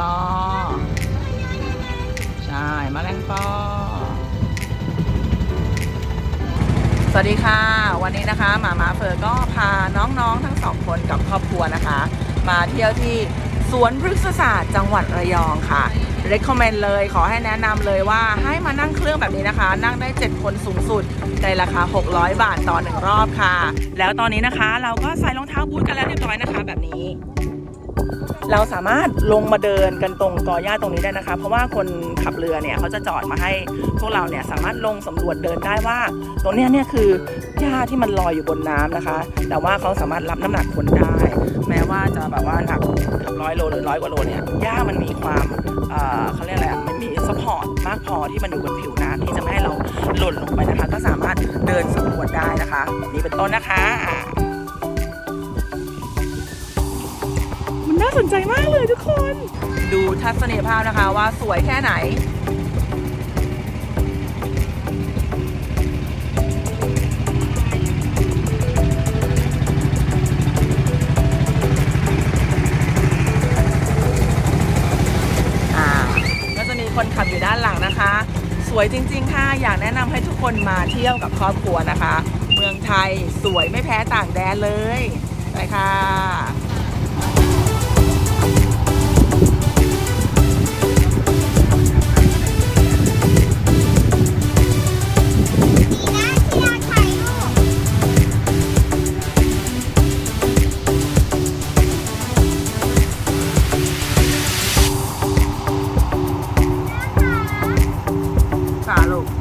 ปอ ใช่แมลงปอ สวัสดีค่ะ วันนี้นะคะหมามาเฟอร์ก็พาน้องๆทั้งสองคนกับครอบครัวนะคะ มาเที่ยวที่สวนพฤกษศาสตร์จังหวัดระยองค่ะ recommend เลยขอให้แนะนำเลยว่าให้มานั่งเครื่องแบบนี้นะคะ นั่งได้ 7 คนสูงสุด ในราคา 600 บาทต่อหนึ่งรอบค่ะ แล้วตอนนี้นะคะ เราก็ใส่รองเท้าบูทกันแล้วเรียบร้อยนะคะแบบนี้ เราสามารถลงมาเดินกันตรงกอหญ้าตรงนี้ได้นะคะ เพราะว่าคนขับเรือเนี่ยเขาจะจอดมาให้พวกเราเนี่ยสามารถลงสำรวจเดินได้ว่า ตรงนี้เนี่ยคือหญ้าที่มันลอยอยู่บนน้ำนะคะ แต่ว่าเขาสามารถรับน้ำหนักคนได้ แม้ว่าจะแบบว่าหนักร้อยโลหรือร้อยกว่าโลเนี่ยหญ้ามันมีความเอ่อเขาเรียกอะไรอะมันมีซัพพอร์ตมากพอที่มันอยู่บนผิวน้ำที่จะไม่ให้เราหล่นลงไปนะคะ ก็สามารถเดินสำรวจได้นะคะ นี่เป็นต้นนะคะาสนใจมากเลยทุกคน ดูทัศนียภาพนะคะว่าสวยแค่ไหนอ่าจะมีคนขับอยู่ด้านหลังนะคะ สวยจริง ๆ ค่ะ อยากแนะนำให้ทุกคนมาเที่ยวกับครอบครัวนะคะ เมืองไทยสวยไม่แพ้ต่างแดนเลย ไปค่ะ Alo!